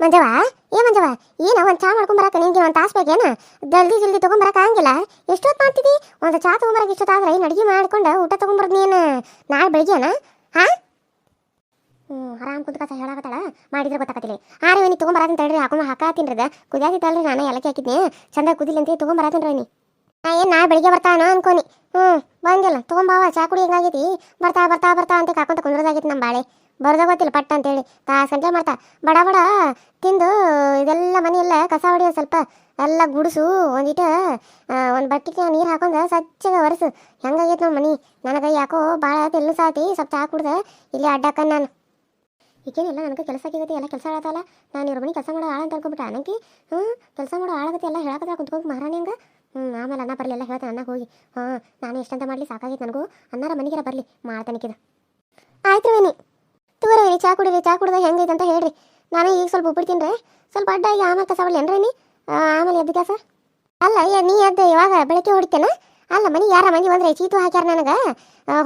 ಮಂಜವ ಏ ಮಂಜವ ಏನ ಒಂದ್ ಚಾ ಮಾಡ್ಕೊಂಡ್ ಬರಕ ನಿನ್ಗೆ ಒಂದ್ ತಾಸ್ ಬೇಕೇನ? ಜಲ್ದಿ ಜಲ್ದಿ ತಗೊಂಡ್ ಬರಕ ಆಗಂಗಿಲ್ಲ ಎಷ್ಟೊತ್ ಮಾಡ್ತಿದಿ? ಒಂದ್ ಚಾ ಇಷ್ಟೊತ್ ಇಷ್ಟೊತ್ತಾದ್ರೆ ಏನ್ ಅಡಿಗೆ ಮಾಡ್ಕೊಂಡು ಊಟ ತಗೊಂಡ್ ಬರೋದ್ ನೀನ್? ನಾಳೆ ಬೆಳಿಗ್ಗೆನ ಹಾ? ಹ್ಞೂ ಆರಾಮ್ ಕುಂತ್ಕ ಹೇಳಾಕತ್ತಾಳ. ಮಾಡಿದ್ರೆ ಗೊತ್ತಾಕತಿಲ್ಲ ರೀ ನೀ ತಗೊಂಡ್ ಬರತ್ತಂತ ಹಾಕೊಂಡು ಹಾಕೊಂಡ್ ಹಾಕಾತೀನ್ರಿ ಅದ ಕುದಿಯಾತಿತ್ತಲ್ರಿ ನಾನು ಎಲ್ಲಕ್ಕೆ ಹಾಕಿದ್ನಿ. ಚಂದ ಕುದಿಲ್ಲ ಅಂತ ತಗೊಂಡ್ ಬರತ್ತೇನ್ರಿ ನೀ ನಾ ಏನ್ ನಾಳೆ ಬೆಳಿಗ್ಗೆ ಬರ್ತಾನ ಅನ್ಕೋನಿ. ಹ್ಮ್ ಬಂದಿಲ್ಲ ತಗೊಂಬಾವ ಚಾ ಕುಡಿ ಹೆಂಗಾಗೈತಿ? ಬರ್ತಾ ಬರ್ತಾ ಬರ್ತಾ ಅಂತ ಕಾಕೊಂತ ಕುಂದ್ರದಾಗೈತಿ ನಮ್ಮ ಬಾಳೆ. ಬರ್ದ ಗೊತ್ತಿಲ್ಲ, ಪಟ್ಟ ಅಂತೇಳಿ. ತಾಸು ಗಂಟೆ ಮಾಡ್ತಾ, ಬಡ ಬಡ, ತಿಂದು ಇದೆಲ್ಲ ಮನೆಯೆಲ್ಲ ಕಸ ಹೊಡಿಯೋ ಸ್ವಲ್ಪ ಎಲ್ಲ ಗುಡಿಸು, ಒಂದಿಟ ಒಂದು ಬಟ್ಟಿಗೆ ನೀರು ಹಾಕೊಂಡು ಸ್ವಚ್ಛಗೆ ಒರೆಸು. ಹೆಂಗಾಗೈತೆ ನಮ್ಮ ಮನೆ. ನನಗೆ ಯಾಕೋ ಭಾಳ ತೆಲ್ಲು ಸಾತಿ, ಸ್ವಲ್ಪ ಚಾ ಇಲ್ಲಿ ಅಡ್ಡಕ್ಕ ನಾನು. ಈಗೇನಿಲ್ಲ ನನಗೆ ಕೆಲಸ ಆಗೈತಿ ಎಲ್ಲ ಕೆಲಸ ಹೇಳತ್ತಲ್ಲ ನಾನು ಇವ್ರ ಮನೆ ಕೆಲಸ ಮಾಡೋ ಆಳ ಅಂತ ಅನ್ಕೊಂಬಿಟ್ಟೆ. ನನಗೆ ಹ್ಞೂ, ಕೆಲಸ ಮಾಡೋ ಆಳಾಗತ್ತೆ, ಎಲ್ಲ ಹೇಳಕತ್ತ ಕುತ್ಕೊಂಡು ಮಹಾರಾಣಿ ಹಂಗೆ. ಹ್ಞೂ ಆಮೇಲೆ ಅನ್ನ ಬರಲಿ ಎಲ್ಲ ಹೇಳ್ತಾನೆ, ಅನ್ನ ಹೋಗಿ. ಹಾಂ ನಾನು ಎಷ್ಟಂತ ಮಾಡಲಿ ಸಾಕಾಗಿತ್ತು ನನಗೂ. ಅನ್ನಾರ ಮನೆಗೆರ ಬರಲಿ ಮಾಡ್ತಾನಿಕ್ಕಿದ ಆಯ್ತು ವೇಣಿ ತಗೋರಿ ರೀ ಚಾ ಕುಡಿರಿ, ಚಾ ಕುಡ್ದ ಹೆಂಗೈತೆ ಅಂತ ಹೇಳ್ರಿ. ನಾನು ಈಗ ಸ್ವಲ್ಪ ಉಪ್ಪಿಡ್ತೀನಿ ರೀ ಸ್ವಲ್ಪ ಅಡ್ಡಾಗಿ ಆಮೇಲೆ ಕಸ ಬರಲಿ ಏನ್ರಿ ನೀ? ಆಮೇಲೆ ಎದ್ದು ಕಸ? ಅಲ್ಲ, ಏ, ನೀ ಎದ್ದು ಇವಾಗ ಬೆಳಗ್ಗೆ ಹೊಡಿತೇನ? ಅಲ್ಲ, ಮನಿ ಯಾರ ಮಂದಿ ಬಂದ್ರೆ ಚೀತು ಹಾಕ್ಯಾರ ನನಗೆ?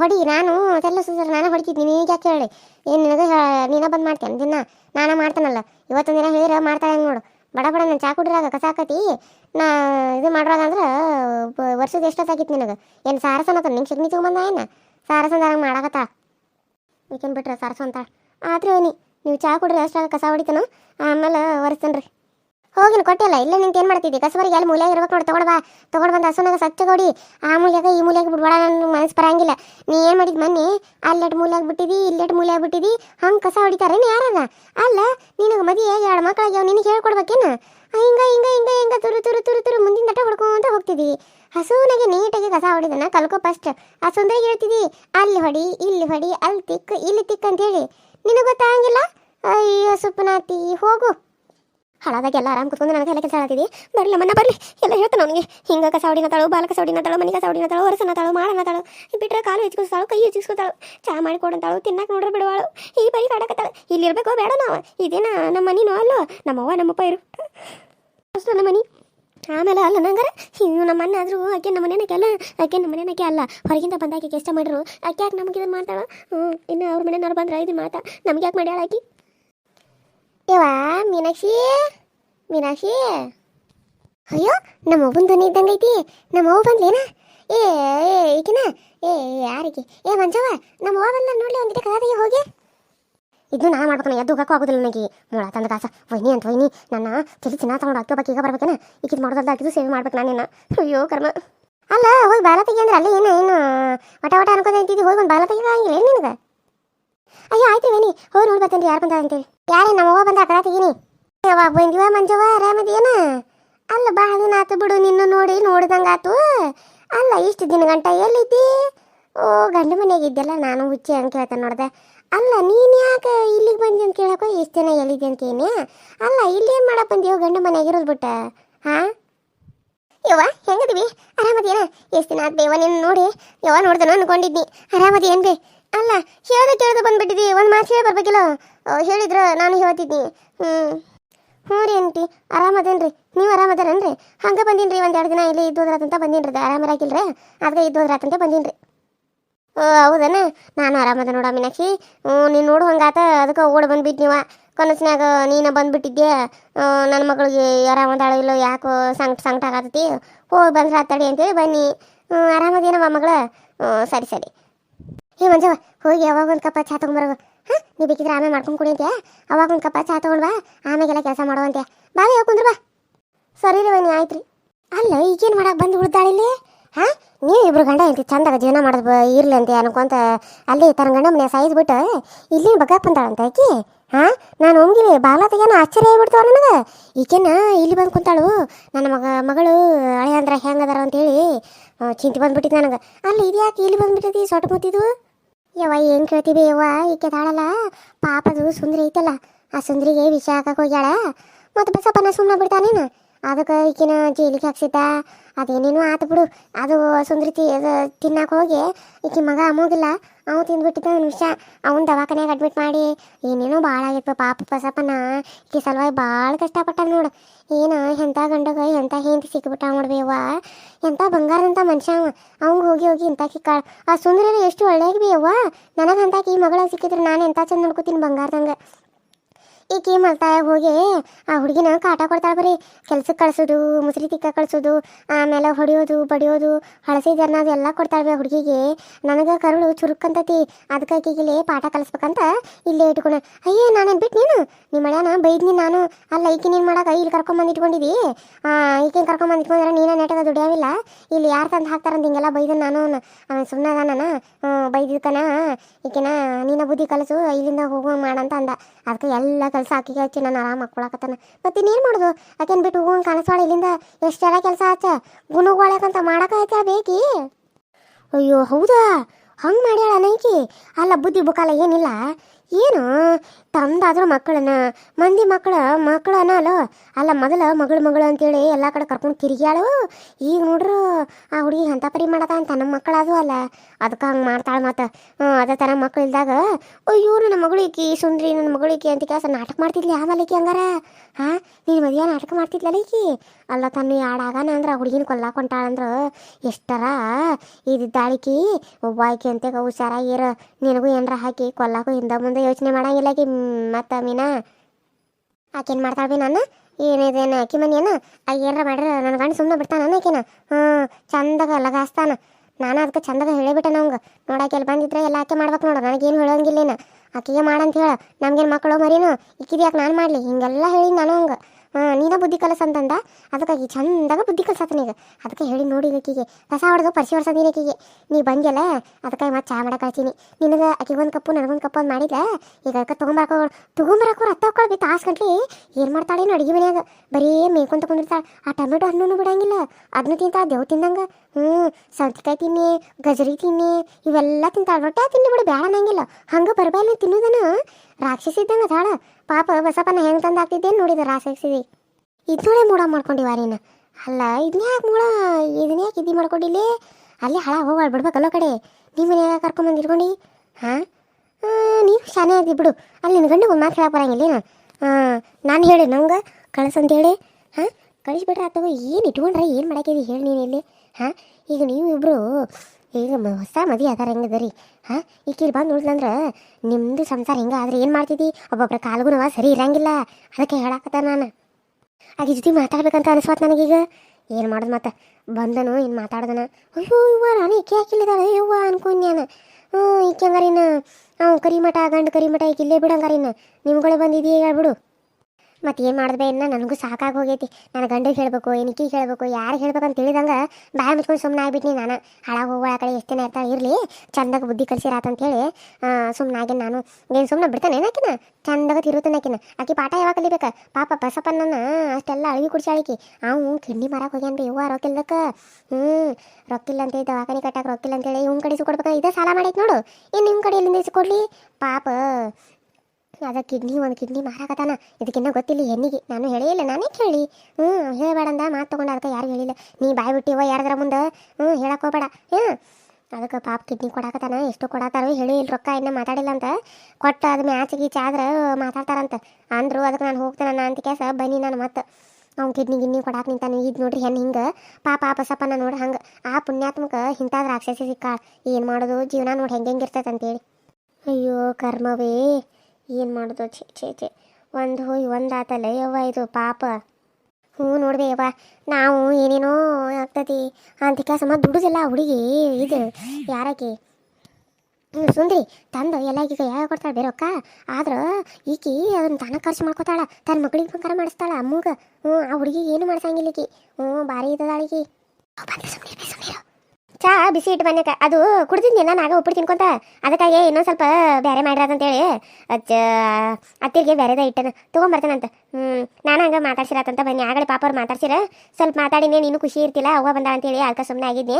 ಹೊಡಿ, ನಾನು ತೆಲ್ಲ ಸುಸರ, ನಾನು ಹೊಡಿತಿದ್ದೀನಿ ನೀನು ಯಾಕೆ ಹೇಳಿ ಏನು ನಿನಗೆ ನೀನ ಬಂದು ಮಾಡ್ತೇನೆ ದಿನ? ನಾನ ಮಾಡ್ತೇನಲ್ಲ. ಇವತ್ತೊಂದು ದಿನ ಹೇಳಿರ ಮಾಡ್ತಾ ಹೆಂಗೆ ನೋಡು? ಬಡ ಬಡ ನಾನು ಚಾ ಕುಡಿರಾಗ ಕಸ ಹಾಕತಿ. ನಾ ಇದು ಮಾಡ್ರಾಗ ಅಂದ್ರೆ ವರ್ಷದ ಎಷ್ಟೊತ್ತಾಗಿತ್ತು ನಿನಗೆ? ಏನು ಸಾರಸನ ನಿಂಗೆ ಸಿಗ್ನಿ ತೊಗೊಂಬಂದ ಏನು? ಸಾರಸಂದ ಹಂಗೆ ಮಾಡಾಕತ್ತ ಈಕೇನು ಬಿಟ್ರೆ ಸಾರಸು ಅಂತ. ಆದ್ರೆ ನೀ ನೀವು ಚಾ ಕುಡ್ರಿ ಅಷ್ಟಾಗ ಕಸ ಹೊಡಿತಾನು. ಆಮೇಲೆ ಒರೆಸ್ತೇನೆ ರೀ ಹೋಗಿನ ಕೊಟ್ಟಿಲ್ಲ ಇಲ್ಲೇ ನಿಂತು ಏನು ಮಾಡ್ತಿದ್ದೆ? ಕಸವರಿಗೆ ಎಲ್ಲಿ ಮೂಲ್ಯಾಗ ಇರ್ಬೇಕು ನೋಡಿ ತಗೊಂಡ್ ಬಾ ತಗೊಂಡ್ ಬಂದು ಹಸುನಾಗ ಸ್ವಚ್ಛ ಕೊಡಿ ಆ ಮೂಲೆಯಾಗ, ಈ ಮೂಲೆಯಾಗ ಬಿಡ್ಬೇಡ ನನ್ನ ಮನಸ್ಸು ಬರಂಗಿಲ್ಲ. ನೀ ಏನು ಮಾಡಿದ್ ಮೊನ್ನೆ? ಅಲ್ಲೆಟ್ ಮೂಲ್ಯಾಗ ಬಿಟ್ಟಿದಿ, ಇಲ್ಲೆಟ್ ಮೂಲ್ಯಾಗ ಬಿಟ್ಟಿದಿ. ಹಂಗೆ ಕಸ ಹೊಡಿತಾರೇನು ಯಾರದ ಅಲ್ಲ, ನಿನಗೆ ಮದಿ ಎರಡು ಮಕ್ಕಳಾಗ್ಯಾವ ನಿನಗೆ ಹೇಳ್ಕೊಡ್ಬೇಕೇನು ಹಿಂಗ ಹಿಂಗ ಹಿಂಗ ಹಿಂಗ, ತುರು ತುರು ತುರು ತುರು, ಮುಂದಿನ ದಟ ಹೊಡ್ಕೊಂತ ಹೋಗ್ತಿದಿ. ಹಸುವಿನಾಗೆ ನೀಟಾಗಿ ಕಸ ಹೊಡಿದನ ಕಲ್ಕೋ ಫಸ್ಟ್ ಆ ಸುಂದರಿ ಹೇಳ್ತಿದಿ, ಅಲ್ಲಿ ಹೊಡಿ, ಇಲ್ಲಿ ಹೊಡಿ, ಅಲ್ಲಿ ತಿಕ್ ಇಲ್ಲಿ ತಿಕ್ ಅಂತೇಳಿ. ನಿನಗೆ ಗೊತ್ತಾಗಿಲ್ಲ ಅಯ್ಯೋ ಸುಪ್ನಾತಿ, ಹೋಗು. ಹಳದಾಗ ಎಲ್ಲ ಆರಾಮ್ ಕುತ್ಕೊಂಡು ನನಗೆ ಎಲ್ಲ ಕೆಲಸ ಹೇಳ್ತಿದ್ದಿ ಬರಲಿ ಮನ್ನ ಬರಲಿ. ಎಲ್ಲ ಹೇಳ್ತಾನೆ ಅವನಿಗೆ. ಹಿಂಗ ಕಸ ಹೊಡಿನ ತಳು, ಬಾಲ ಕಸ ಹೊಡಿನ ತಾಳು, ಮನೆ ಕಸ ತಳು ಮಾಡನ ತಳು ಬಿಟ್ರೆ ಕಾಲು ಹೆಚ್ಚಿಸ್ತಾಳು ಕೈ ಹೆಚ್ಚಿಸ್ಕೊತಾಳು ಚಹಾ ಮಾಡಿ ಕೊಡಂತಾಳು ತಿನ್ನಕ್ಕೆ ನೋಡ್ರೆ ಬಿಡುವಾಳು. ಈ ಬರೀ ಕಾಡಕತ್ತಾಳು. ಇಲ್ಲಿ ಇರ್ಬೇಕು ಬೇಡ ನಾವು ಇದೇನ ನಮ್ಮ ಮನಿನೋ ಅಲ್ಲೋ? ನಮ್ಮವ್ವ, ನಮ್ಮಪ್ಪ ಇರು. ನಮ್ಮ ಮನಿ ಆಮೇಲೆ ಅಲ್ಲ, ನಂಗಾರ ಇನ್ನು ನಮ್ಮ ಅಣ್ಣ ಆದರೂ ಆಕೆ ನಮ್ಮ ಮನೆನಕ್ಕೆ ಅಲ್ಲ, ಆಕೆ ನಮ್ಮ ಮನೆನಕ್ಕೆ ಅಲ್ಲ. ಹೊರಗಿಂದ ಬಂದಾಕೆ ಕೆಷ್ಟ ಮಾಡ್ರು ಆಕೆ ಯಾಕೆ ನಮಗೆ ಇದನ್ನು ಮಾಡ್ತಾಳ? ಹ್ಞೂ ಇನ್ನು ಅವ್ರ ಮನೆಯವ್ರು ಬಂದ್ರೆ ಇದು ಮಾತಾ. ನಮ್ಗೆ ಯಾಕೆ ಮಾಡ್ಯಾಳ ಆಕಿ? ಯವ್ವ, ಮೀನಾಕ್ಷಿ ಮೀನಾಕ್ಷಿ. ಅಯ್ಯೋ, ನಮ್ಮ ಅವ್ವನ ಧ್ವನಿ ಇದ್ದಂಗೆ ಐತಿ. ನಮ್ಮ ಅವ್ವ ಬಂದ್ಲೇನ ಏ ಏ, ಈಕಿನ? ಏ ಯಾರಿಗೆ ಏ, ಮಂಜವ್ವ, ನಮ್ಮ ಅವ್ವ ನೋಡ್ಲಿ ಒಂದಿಟ ಕದಾದಿಗೆ ಹೋಗಿ. ಇದು ನಾ ಮಾಡ್ಬೇಕು ಎದ್ದು ಹೋಗಕ್ಕೂ ಆಗೋದಿಲ್ಲ ನನಗೆ. ಮೂಳ ತಂದ ಕಾಸ ವೈನಿ ಅಂತ ವೈನಿ, ನನ್ನ ತಲೆ ಚಿನ್ನ ತಗೊಂಡು ಬಗ್ಗೆ ಈಗ ಬರ್ಬೇಕೇನ ಈಗ ಮಾಡೋದಲ್ಲ ಹಾಕಿದ್ದು ಸೇವೆ ಮಾಡ್ಬೇಕು ನಾನೇನ ಅಯ್ಯೋ, ಕರ್ಮ. ಅಲ್ಲ, ಹೋಗಿ ಬಾಲ ತೆಗಿ ಅಂದ್ರೆ ಅಲ್ಲಿ ಏನು ಏನು, ವಟ ವಟ ಅನ್ಕೊಂಡ್ ಇದ್ದಿದ್ದು ಹೋಗಿ ಒಂದು ಬಾಲ ತೆಗಿದಂಗಿಲ್ಲ ಏನು ನಿನಗೆ? ಅಯ್ಯೋ, ಆಯ್ತು ವೇಣಿ ಹೋಗಿ ನೋಡಿ ಬರ್ತೇನೆ ಯಾರು ಬಂದ ಅಂತೇಳಿ. ಯಾರೇ ನಮ್ಮವ್ವ ಬಂದ ಕದ ತೆಗೀನಿ. ಯಾವಾಗ ಬಂದಿವ ಮಂಜವ ಆರಾಮದೇನ ಅಲ್ಲ ಬಾ ದಿನ ಆತು ಬಿಡು, ನಿನ್ನ ನೋಡಿ ನೋಡಿದಂಗಾತು ಅಲ್ಲ, ಇಷ್ಟು ದಿನ ಗಂಟ ಎಲ್ಲಿದ್ದಿ? ಓ, ಗಂಡ ಮನೆಗೆ ಇದ್ದೆಲ್ಲ ನಾನು ಹುಚ್ಚಿ ಹಂಗೆ ಕೇಳ್ತಾನೆ ನೋಡ್ದೆ. ಅಲ್ಲ, ನೀನು ಯಾಕೆ ಇಲ್ಲಿಗೆ ಬಂದಿ ಅಂತ ಕೇಳಕ್ಕೋ ಎಷ್ಟು ಜನ ಅಂತ ಏನೇ ಅಲ್ಲ, ಇಲ್ಲಿ ಏನು ಮಾಡಕ್ಕೆ ಬಂದೀವ ಗಂಡ ಮನೆಗೆ ಇರೋದು ಬಿಟ್ಟ. ಹಾಂ? ಯವ್ವ, ಹೆಂಗದಿವಿ? ಆರಾಮದೇನ ಎಷ್ಟು ದಿನ ಆತ್ ಬೇವ ನಿನ್ನ ನೋಡಿ. ಯವ್ವ ನೋಡ್ದನ ಅನ್ಕೊಂಡಿದ್ನಿ. ಆರಾಮದಿ ಏನ್ ಬೇ ಅಲ್ಲ, ಹೇಳ್ದ ಕೇಳ್ದ ಬಂದ್ಬಿಟ್ಟಿದ್ದಿ. ಒಂದು ಮಾತು ಹೇಳಿ ಬರ್ಬೇಕಿಲ್ಲ? ಹೇಳಿದ್ರ ನಾನು ಹೇಳ್ತಿದ್ನಿ. ಹ್ಞೂ ಹ್ಞೂ ರೀ ಅಂಟಿ ಆರಾಮದೇನ್ರಿ? ನೀವು ಆರಾಮದೇನನ್ರಿ ಹಂಗೆ ಬಂದೀನಿ ಒಂದು ಎರಡು ದಿನ ಇಲ್ಲಿ ಇದ್ದೋದ್ರಾತಂತ ಬಂದೀನಿ ರೀ ಆರಾಮರಾಗಿಲ್ರಿ? ಅದಕ್ಕೆ ಇದ್ದೋದ್ರಾತಂತ ಬಂದೀನಿ ರೀ ಹೌದನ? ನಾನು ಆರಾಮದ ನೋಡ ಮೀನಾಕ್ಷಿ. ನೀನು ನೋಡು ಹಂಗಾತ. ಅದಕ್ಕೆ ಓಡಿ ಬಂದ್ಬಿಟ್ಟು ನೀವ. ಕನಸಿನಾಗ ನೀನು ಬಂದ್ಬಿಟ್ಟಿದ್ದೆ ನನ್ನ ಮಗಳಿಗೆ ಆರಾಮದಾಳು ಇಲ್ಲೋ, ಯಾಕೋ ಸಂಕಟ ಸಂಕಟ ಆಗತ್ತೈತಿ ಹೋಗಿ ಬಂದ್ರೆ ತಡಿ ಅಂತೇಳಿ ಬನ್ನಿ. ಆರಾಮದೇನವ ಮಗಳ? ಸರಿ ಸರಿ. ಹೇ ಮಂಜವ ಹೋಗಿ ಯಾವಾಗ ಒಂದು ಕಪ್ಪ ಚಾ ತೊಗೊಂಬರೋ ಹಾಂ, ನೀ ಬೇಕಿದ್ರೆ ಆಮೇಲೆ ಮಾಡ್ಕೊಂಡು ಕುಡಿಯಂತೆ ಅವಾಗ ಒಂದು ಕಪ್ಪ ಚಾ ತೊಗೊಂಡು ಬಾ. ಆಮೇಲೆಲ್ಲ ಕೆಲಸ ಮಾಡುವಂತೆ ಬಾ ಯಾವ ಕುಂದ್ರ ಬಾ ಸರಿ ರೀ ಬನ್ನಿ ಆಯ್ತು ರೀ ಅಲ್ಲ, ಈಗೇನು ಮಾಡಕ್ಕೆ ಬಂದು ಉಳ್ದಾಳಿಲ್ಲಿ ಹಾಂ? ನೀವು ಇಬ್ರು ಗಂಡ ಹೇಳ್ತಿ ಚಂದಾಗ ಜೀವನ ಮಾಡೋದು ಇರ್ಲಿ ಅಂತ ಅನ್ಕೊಂತ ಅಲ್ಲಿ ತನ್ನ ಗಂಡ ಮನೆ ಸಾಯಿಸ್ಬಿಟ್ಟು ಇಲ್ಲಿ ಬಗ್ಗಕ್ಕೆ ಬಂದಾಳಂತ ಆಕಿ. ಹಾಂ? ನಾನು ಹೋಗಿಲ್ಲ ಬಾಲ ತೆಗೆನ ಆಶ್ಚರ್ಯ ಆಗಿಬಿಡ್ತಾವ ನನಗೆ. ಈಕೆನ ಇಲ್ಲಿ ಬಂದು ಕುಂತಾಳು. ನನ್ನ ಮಗ, ಮಗಳು ಹಳೆ ಅಂದ್ರೆ ಹೆಂಗದಾರ ಅಂತೇಳಿ ಚಿಂತೆ ಬಂದ್ಬಿಟ್ಟಿದ್ ನನಗೆ. ಅಲ್ಲಿ ಇದು ಯಾಕೆ ಇಲ್ಲಿ ಬಂದ್ಬಿಟ್ಟೈತಿ ಸೊಟ್ಟ ಮುತ್ತಿದ್ವು ಯವ್ವ, ಏನು ಕೇಳ್ತೀವಿ ಯವ್ವ? ಈಕೆ ತಾಳಲ್ಲ. ಪಾಪದು ಸುಂದ್ರಿ ಐತಲ್ಲ. ಆ ಸುಂದ್ರಿಗೆ ವಿಷ ಹಾಕಕ್ಕೆ ಹೋಗ್ಯಾಳ. ಮತ್ತು ಬಸಪ್ಪನ ಸುಮ್ಮನೆ ಬಿಡ್ತಾನೇನು? ಅದಕ್ಕೆ ಈಕಿನ ಜೈಲಿಗೆ ಹಾಕ್ಸಿದ್ದ? ಅದೇನೇನೋ ಆತು ಬಿಡು. ಅದು ಸುಂದ್ರಿ ತಿನ್ನಕ್ಕೆ ಹೋಗಿ ಈಕಿ ಮಗ ಅಮ್ಮೋಗಿಲ್ಲ. ಅವ ತಿಂದ್ಬಿಟ್ಟಿದ್ದ ಒಂದು ವಿಷ ಅವ್ನ ದವಾಖಾನೆಗೆ ಅಡ್ಮಿಟ್ ಮಾಡಿ ಏನೇನೋ ಭಾಳ ಆಗಿತ್ತು ಪಾಪ ಬಸಪ್ಪನ. ಈಕಿ ಸಲುವಾಗಿ ಭಾಳ ಕಷ್ಟಪಟ್ಟ ನೋಡು. ಏನು ಎಂಥ ಗಂಡಗ ಎಂಥ ಹೆಂಡತಿ ಸಿಕ್ಬಿಟ್ಟ ನೋಡ್ಬೇವ ಎಂಥ ಬಂಗಾರದಂಥ ಮನುಷ್ಯ ಅವ. ಅವಂಗೆ ಹೋಗಿ ಹೋಗಿ ಇಂತಾಕಿ ಕಾಳು ಆ ಸುಂದರಿ ಎಷ್ಟು ಒಳ್ಳೆಯಾಗಿ ಬಿ ಅವ್ವ ನನಗೆ ಅಂತಾಕಿ ಈ ಮಗಳ ಸಿಕ್ಕಿದ್ರೆ ನಾನು ಎಂಥ ಚಂದ ನೋಡ್ಕೋತೀನಿ ಬಂಗಾರದಂಗೆ. ಈಕಿ ಮಲ್ತಾಯ ಹೋಗಿ ಆ ಹುಡುಗಿನ ಕಾಟ ಕೊಡ್ತಾಳೆ ಬರೀ. ಕೆಲ್ಸಕ್ಕೆ ಕಳ್ಸೋದು ಮುಸ್ರಿ ತಿಕ್ಕ ಕಳ್ಸೋದು ಆಮೇಲೆ ಹೊಡಿಯೋದು, ಬಡಿಯೋದು, ಹಳಸಿ ಜನ ಅದೆಲ್ಲ ಕೊಡ್ತಾಳೆ ಬೇ ಹುಡುಗಿಗೆ. ನನಗೆ ಕರುಳು ಚುರುಕಂತತಿ ಅದಕ್ಕೆ ಆಕಿಗಿಲ್ಲಿ ಪಾಠ ಕಲಿಸ್ಬೇಕಂತ ಇಲ್ಲೇ ಇಟ್ಕೊಂಡೆ. ಅಯ್ಯೇ, ನಾನೇನು ಬಿಟ್ಟು ನೀನು? ನಿಮ್ಮ ಮಳೆನ ಬೈದ್ನಿ ನಾನು. ಅಲ್ಲ ಈಕಿ ನೀನು ಮಾಡಕ್ಕೆ ಇಲ್ಲಿ ಕರ್ಕೊಂಬಂದು ಇಟ್ಕೊಂಡಿದ್ದಿ ಈಕಿನ ಕರ್ಕೊಂಬಂದು ಇಟ್ಕೊಂಡ್ರೆ ನೀನೇ ನೆಟಗ ದುಡಿಯಾವಿಲ್ಲ? ಇಲ್ಲಿ ಯಾರು ತಂದು ಹಾಕ್ತಾರಂತ ಹಿಂಗೆಲ್ಲ ಬೈದ ನಾನು ಅವನು. ಸುಮ್ಮನೆ ನಾನು. ಬೈದಿದ್ಕನ ಈಕೆನ ನೀನ ಬುದ್ಧಿ ಕಲಿಸು, ಇಲ್ಲಿಂದ ಹೋಗುವಂಗೆ ಮಾಡಂತ ಅಂದ. ಅದಕ್ಕೆ ಎಲ್ಲ ಕೆಲಸ ಆಕಿಗೆ ಹಚ್ಚಿ ನಾನು ಆರಾಮ ಹಾಕೊಳಕತ್ತಾನ ಮತ್ತೆ ಇನ್ನೇನು ಮಾಡೋದು? ಆಕೆನ್ ಬಿಟ್ಟು ಹೋಗುವಂಗೆ ಕಾಣಿಸ್ವಾಳ ಇಲ್ಲಿಂದ ಎಷ್ಟೆಲ್ಲ ಕೆಲಸ ಆಚ? ಗುಣಗೊಳಕಂತ ಆಯ್ತಾ ಬೇಕಿ? ಅಯ್ಯೋ, ಹೌದಾ? ಹಂಗೆ ಮಾಡ್ಯಾಳ ನೈಕಿ ಅಲ್ಲ, ಬುದ್ಧಿ ಬುಕಾಲ ಏನಿಲ್ಲ? ಏನು? ತಂದಾದ್ರೂ ಮಕ್ಕಳನ್ನ, ಮಂದಿ ಮಕ್ಕಳ, ಮಕ್ಕಳನ್ನ ಅಲ್ಲ ಅಲ್ಲ ಮೊದಲ ಮಗಳು ಮಗಳು ಅಂತೇಳಿ ಎಲ್ಲ ಕಡೆ ಕರ್ಕೊಂಡು ತಿರುಗ್ಯಾಳು. ಈಗ ನೋಡ್ರು ಆ ಹುಡುಗಿ ಅಂತ ಪರಿ ಮಾಡದ ಅಂತ ನಮ್ಮ ಮಕ್ಕಳದು ಅಲ್ಲ. ಅದಕ್ಕೆ ಹಂಗೆ ಮಾಡ್ತಾಳೆ ಮತ್ತೆ. ಅದೇ ಥರ ಮಕ್ಳು ಇಲ್ದಾಗ, ಅಯ್ಯೋ ನನ್ನ ಮಗಳಿಕಿ ಸುಂದ್ರಿ ನನ್ನ ಮಗಳಿಕಿ ಅಂತ ಕೆಲಸ ನಾಟಕ ಮಾಡ್ತಿದ್ಲಿ ಆಮೇಲೆ ಈಕಿ ಹಂಗಾರ? ಹಾಂ, ನೀನು ಮದುವೆ ನಾಟಕ ಮಾಡ್ತಿದ್ಲಲ್ಲ ಈಕಿ? ಅಲ್ಲ ತನ್ನ ಯಾಡಾಗನ ಅಂದ್ರೆ ಆ ಹುಡುಗಿನ ಕೊಲ್ಲಾಕ್ ಹೊಂಟಾಳಂದ್ರೆ ಎಷ್ಟರ ಇದ್ದಾಳಿಕಿ ಒಬ್ಬ ಆಕಿ ಅಂತ ಹುಷಾರಾಗಿರ, ನಿನಗೂ ಏನರ ಹಾಕಿ ಕೊಲ್ಲಾಕು ಹಿಂದೆ ಮುಂದೆ ಯೋಚನೆ ಮಾಡಂಗಿಲ್ಲ ಆಕಿ ಮತ್ತು ಮೀನಾ ಆಕೇನು ಮಾಡ್ತಾಳೆ ಬಿ ನಾನು. ಏನಿದೇನು ಆಕಿ ಮನಿ ಏನ ಆಗ ಏನಾರ ಮಾಡ್ರೆ ನನ್ನ ಗಂಡ ಸುಮ್ಮನೆ ಬಿಡ್ತಾನ ಆಕಿನ. ಹ್ಞೂ, ಚಂದಾಗ ಲಗಾಸ್ತಾನ. ನಾನು ಅದಕ್ಕೆ ಚಂದಾಗ ಹೇಳಿಬಿಟ್ಟೆ ನಂಗೆ ನೋಡಕ್ಕೆ ಎಲ್ಲಿ ಬಂದಿದ್ರೆ ಎಲ್ಲ ಆಕೆ ಮಾಡ್ಬೇಕು ನೋಡು, ನನಗೇನು ಹೇಳಂಗಿಲ್ಲೇನ. ಆಕೆಗೆ ಮಾಡಂತ ಹೇಳ, ನಮ್ಗೇನು ಮಕ್ಕಳು ಮರಿನು? ಇಕ್ಕಿದ್ಯಾಕೆ ನಾನು ಮಾಡಲಿ? ಹಿಂಗೆಲ್ಲ ಹೇಳಿ ನಾನು ಹಂಗೆ ನೀನ ಬುದ್ಧಿ ಕಲಸ ಅಂತಂದ ಅದಕ್ಕಾಗಿ ಚಂದಾಗ ಬುದ್ಧಿ ಕಲಸತ್ತ ಈಗ. ಅದಕ್ಕೆ ಹೇಳಿ ನೋಡಿ ಆಕಿಗೆ ಕಸ ಹೊಡೆದು ಪರಿಸಿ ಹೊಡ್ಸದೀನಿ ಆಕಿಗೆ ನೀ ಬಂದ್ಯಲ್ಲ? ಅದಕ್ಕಾಗಿ ಮತ್ತೆ ಚಾ ಮಾಡಕ್ಕೆ ಕಳ್ಸೀನಿ. ನಿನಗೆ ಅಕ್ಕಿಗೆ ಒಂದು ಕಪ್ಪು, ನನಗೊಂದು ಕಪ್ಪು ಅಂತ ಮಾಡಿದ್ದೆ ಈಗ ಅದಕ್ಕೆ ತೊಗೊಂಬರಕೋ ತೊಗೊಂಬರಕೋ ರತ್ತ ಹಾಕೊಳ್ಬಿ ತಾಸು ಏನು ಮಾಡ್ತಾಳೇನು ಅಡುಗೆ ಮನ್ಯಾಗ. ಬರೀ ಮೇಯ್ಕೊಂತ ಕುಂದಿರ್ತಾಳೆ ಆ ಟೊಮೆಟೊ ಹಣ್ಣು ಬಿಡಂಗಿಲ್ಲ. ಅದನ್ನು ತಿಂತಾಳೆ ದೇವ್ ತಿಂದಂಗೆ. ಹ್ಞೂ ಸೌತೆಕಾಯಿ ತಿನ್ನಿ, ಗಜರಿ ತಿನ್ನಿ, ಇವೆಲ್ಲ ತಿಂತಾಳೆ. ರೊಟ್ಟಿ ತಿನ್ನಿ ಬಿಡು ಬೇಡ ಅನ್ನಂಗಿಲ್ಲ ಹಂಗೆ ಬರಬಾಯಿಲ್ಲ ತಿನ್ನೋದನ? ರಾಕ್ಷಸಿ ಇದ್ದಂಗೆ ತಾಳ ಪಾಪ ಬಸಪ್ಪನ ಹೆಂಗೆ ತಂದು ಹಾಕ್ತಿದ್ದೇನು ನೋಡಿದ ರಾಕ್ಷಸಿ ನೋಡಿ ಮೂಡ ಮಾಡ್ಕೊಂಡಿವ ನೀನು. ಅಲ್ಲ ಇದನ್ನ ಯಾಕೆ ಮೂಡ? ಇದನ್ನೇ ಯಾಕೆ ಇದು ಮಾಡ್ಕೊಂಡಿಲ್ಲಿ? ಅಲ್ಲಿ ಹಳ ಹೋಗಿ ಬಿಡ್ಬೇಕಲ್ಲೋ ಕಡೆ. ನಿಮ್ಮ ಮನ್ಯಾಗ ಕರ್ಕೊಂಬಂದು ಇಟ್ಕೊಂಡು. ಹಾಂ? ನೀವು ಶಾನೆ ಆದಿ ಬಿಡು. ಅಲ್ಲಿ ನಿನ್ನ ಗಂಡು ಒಂದು ಮಾತು ಹೇಳಕ್ಕೆ ಬರಂಗಿಲ್ಲ ಹಾಂ ನಾನು ಹೇಳಿ ನಂಗೆ ಕಳ್ಸಂತ ಹೇಳಿ. ಹಾಂ? ಕಳಿಸ್ಬಿಟ್ರೆ ಅಥವಾ ಏನು ಇಟ್ಕೊಂಡ್ರೆ, ಏನು ಮಾಡಾಕಿದಿ ಹೇಳಿ ನೀನು ಇಲ್ಲಿ? ಹಾಂ? ಈಗ ನೀವು ಇಬ್ಬರು ಈಗ ಹೊಸ ಮದುವೆ ಅದಾರ ಹೆಂಗದರಿ? ಹಾಂ? ಈಗ ಇಲ್ಲಿ ಬಂದು ಉಳ್ದಂದ್ರೆ ನಿಮ್ಮದು ಸಂಸಾರ ಹೆಂಗೆ ಆದ್ರೆ ಏನು ಮಾಡ್ತಿದ್ದಿ? ಒಬ್ಬೊಬ್ಬರ ಕಾಲ್ಗುಣವ ಸರಿ ಇರಂಗಿಲ್ಲ. ಅದಕ್ಕೆ ಹೇಳಾಕತ್ತ ನಾನು. ಆಕೆ ಜೊತೆ ಮಾತಾಡ್ಬೇಕಂತ ಅನಿಸ್ವಾತ್ ನನಗೀಗ. ಏನು ಮಾಡೋದು ಮತ್ತೆ? ಬಂದನು ಏನು ಮಾತಾಡ್ದನ. ಅಯ್ಯೋ ಇವ್ವ ನಾನು ಈಕೆ ಹಾಕಿಲ್ಲಿದ್ದಾಳೆ ಯವ್ವ ಅನ್ಕೊಂಡ್ಯಾನ ಹ್ಞೂ, ಈಕೆ ಹಂಗಾರಿನ. ಅವ್ನು ಕರಿಮಠ, ಗಂಡು ಕರಿಮಠ ಈಗ ಇಲ್ಲೇ ಬಿಡಂಗಾರಿನ ನಿಮ್ಗಳೇ ಬಂದಿದ್ದೀಯ ಹೇಳ್ಬಿಡು. ಮತ್ತೆ ಏನು ಮಾಡಿದ್ಬೇ ಇನ್ನ ನನಗೂ ಸಾಕಾಗಿ ಹೋಗೈತಿ. ನನ್ನ ಗಂಡಿಗೆ ಹೇಳಬೇಕು ಏನಕ್ಕೆ ಹೇಳಬೇಕು ಹೇಳ್ಬೇಕು ಹೇಳ್ಬೇಕಂತ ತಿಳಿದಂಗೆ ಬಾಯ ಮುಚ್ಕೊಂಡು ಸುಮ್ಮನೆ ಆಗ್ಬಿಟ್ನಿ ನಾನು. ಹಾಳಾಗಿ ಹೋಗೋಳ ಕಡೆ, ಎಷ್ಟು ದಿನ ಇರ್ತಾಳೆ ಇರಲಿ, ಚಂದಾಗ ಬುದ್ಧಿ ಕಲಿಸಿರಾತಂತೇಳಿ ಸುಮ್ಮನೆ ಆಗಿನ ನಾನು. ಏನು ಸುಮ್ಮನೆ ಬಿಡ್ತಾನೆ ಏನಾಕಿನ ಚಂದಾಗ ತಿರುತ್ತಾನೆ ಆಕಿನ. ಆಕಿ ಪಾಠ ಯಾವಾಗ ಕಲಿಬೇಕ? ಪಾಪ ಬಸಪ್ಪನ ಅಷ್ಟೆಲ್ಲ ಅಳವಿ ಕುಡಿಸಾಳಿಕಿ ಅವು ಕಿಡ್ನಿ ಮಾರಕ್ಕೆ ಹೋಗ್ಯಾನ ಬಿ, ಯವ್ವ ರೊಕ್ಕಿಲ್ಲದಕ್ಕೆ ಹ್ಞೂ ರೊಕ್ಕಿಲ್ಲ ಅಂತ ದವಾಖಾನೆ ಕಟ್ಟಾಕ ರೊಕ್ಕಿಲ್ಲ ಅಂತೇಳಿ ಇವ್ನ ಕಡೆ ಇಸ್ಕೊಡ್ಬೇಕು ಇದೇ ಸಾಲ ಮಾಡೈತೆ ನೋಡು. ಏನು ನಿಮ್ಮ ಕಡೆ ಇಲ್ಲಿಂದ ಇಸ್ಕೊಡ್ಲಿ ಪಾಪ ಅದ ಕಿಡ್ನಿ, ಒಂದು ಕಿಡ್ನಿ ಮಾರಾಕತ್ತಾನ. ಇದಕ್ಕಿನ್ನ ಗೊತ್ತಿಲ್ಲ ಹೆಣ್ಣಿಗೆ. ನಾನು ಹೇಳೇ ಇಲ್ಲ, ನಾನೇ ಕೇಳಿ. ಹ್ಞೂ ಹೇಳಬೇಡಂದ ಮಾತು ತೊಗೊಂಡು, ಅದಕ್ಕೆ ಯಾರು ಹೇಳಿಲ್ಲ. ನೀ ಬಾಯ್ ಬಿಟ್ಟಿವ ಯಾರದ್ರ ಮುಂದೆ? ಹ್ಞೂ ಹೇಳಕ್ಕೆ ಹ್ಞೂ ಅದಕ್ಕೆ ಪಾಪ ಕಿಡ್ನಿ ಕೊಡಾಕತ್ತಾನ, ಎಷ್ಟು ಕೊಡಾತಾರೋ ಹೇಳಿ ಇಲ್ಲಿ ರೊಕ್ಕ ಇನ್ನೂ ಮಾತಾಡಿಲ್ಲ ಅಂತ. ಕೊಟ್ಟು ಅದು ಮ್ಯಾಚ್ ಗೀಚ್ ಆದ್ರೆ ಮಾತಾಡ್ತಾರಂತ. ಅಂದರು, ಅದಕ್ಕೆ ನಾನು ಹೋಗ್ತಾನ ಅಂತ ಕೇಸ, ಬನ್ನಿ ನಾನು ಮತ್ತೆ ಅವ್ನು ಕಿಡ್ನಿ ಗಿಡ್ನಿ ಕೊಡಾಕ ನಿಂತಾನೆ ಇದು ನೋಡ್ರಿ ಹೆಣ್ಣು ಹಿಂಗೆ. ಪಾಪ ಆ ಬಸಪ್ಪನ ನೋಡಿ ಹಂಗೆ. ಆ ಪುಣ್ಯಾತ್ಮಕ ಇಂಥದ್ದು ರಾಕ್ಷಸಿ ಸಿಕ್ಕಾಳ. ಏನು ಮಾಡೋದು? ಜೀವನ ನೋಡಿ ಹೆಂಗೆ ಹೆಂಗಿರ್ತೈತೆ ಅಂತೇಳಿ. ಅಯ್ಯೋ ಕರ್ಮವೇ. ಏನು ಮಾಡೋದು? ಛೇ ಛೇ ಛೇ. ಒಂದು ಹೋಗಿ ಒಂದು ಆತಲ್ಲ. ಯವ್ವ ಇದು ಪಾಪ. ಹ್ಞೂ, ನೋಡಿದೆ ಯವ್ವ. ನಾವು ಏನೇನೋ ಆಗ್ತತಿ ಅಂತ ಕೆಲಸ ಮತ್ತು ದುಡುದಿಲ್ಲ ಹುಡುಗಿ. ಇದು ಯಾರಕ್ಕೆ ಹ್ಞೂ ಸುಂದ್ರಿ. ತಂದು ಎಲ್ಲ ಈಗ ಯಾವ ಕೊಡ್ತಾಳೆ ಬೇರೆ ರೊಕ್ಕ. ಆದ್ರೆ ಈಕಿ ಅದನ್ನ ತಾನ ಖರ್ಚು ಮಾಡ್ಕೋತಾಳ. ತನ್ನ ಮಗಳಿಗೆ ಬಂಗಾರ ಮಾಡಿಸ್ತಾಳೆ. ಅಮ್ಮಗ. ಹ್ಞೂ, ಆ ಹುಡುಗಿ ಏನು ಮಾಡ್ಸಂಗಿಲ್ಲ ಈಕಿ. ಹ್ಞೂ, ಭಾರಿ ಇದ್ದದಾಳಿಕಿ ಚಾ ಬಿಸಿ ಇಟ್ಟು ಬನ್ನಕ ಅದು ಕುಡ್ದಿದ್ನಿ ನಾನು ಆಗ ಉಪ್ಪಿಟ್ಟು ತಿನ್ಕೊಂತ. ಅದಕ್ಕಾಗಿ ಇನ್ನೊಂದು ಸ್ವಲ್ಪ ಬೇರೆ ಮಾಡಿರದಂತೇಳಿ ಅಚ್ಚ, ಅತ್ತಿರಿಗೆ ಬೇರೆದ ಇಟ್ಟನ. ತೊಗೊಂಬರ್ತೇನಂತ. ಹ್ಞೂ ನಾನು ಹಂಗೆ ಮಾತಾಡ್ಸಿರತ್ತಂತ ಬನ್ನಿ. ಆಗಲೇ ಪಾಪ ಅವ್ರು ಮಾತಾಡ್ಸಿರ. ಸ್ವಲ್ಪ ಮಾತಾಡಿನೇ ನೀನು ಖುಷಿ ಇರ್ತಿಲ್ಲ, ಅವ್ವ ಬಂದ ಅಂತೇಳಿ ಅದಕ್ಕೆ ಸುಮ್ಮನೆ ಆಗಿದ್ನಿ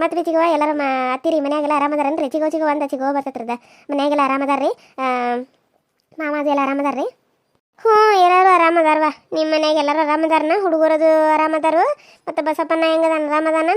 ಮತ್ತು ರೀ ಚಿಗವ ಎಲ್ಲರೂ ಮಾ, ಅತ್ತಿರಿ ಮನ್ಯಾಗೆಲ್ಲ ಆರಾಮದಾರನ್ರಿ? ಚಿಗೋ ಚಿಗೋ, ಒಂದು ಚಿಗೋ ಬರ್ತತ್ರದ. ಮನ್ಯಾಗೆಲ್ಲ ಆರಾಮದಾರ್ರಿ? ಮಾಮಾದ ಎಲ್ಲ ಆರಾಮದಾರ್ರಿ? ಹ್ಞೂ, ಎಲ್ಲರೂ ಆರಾಮದಾರವ. ನಿಮ್ಮ ಮನ್ಯಾಗ ಎಲ್ಲರೂ ಆರಾಮದಾರನ? ಹುಡುಗರದು ಆರಾಮದಾರು? ಮತ್ತು ಬಸಪ್ಪನ ಹೆಂಗದಾನ? ಆರಾಮದಾನ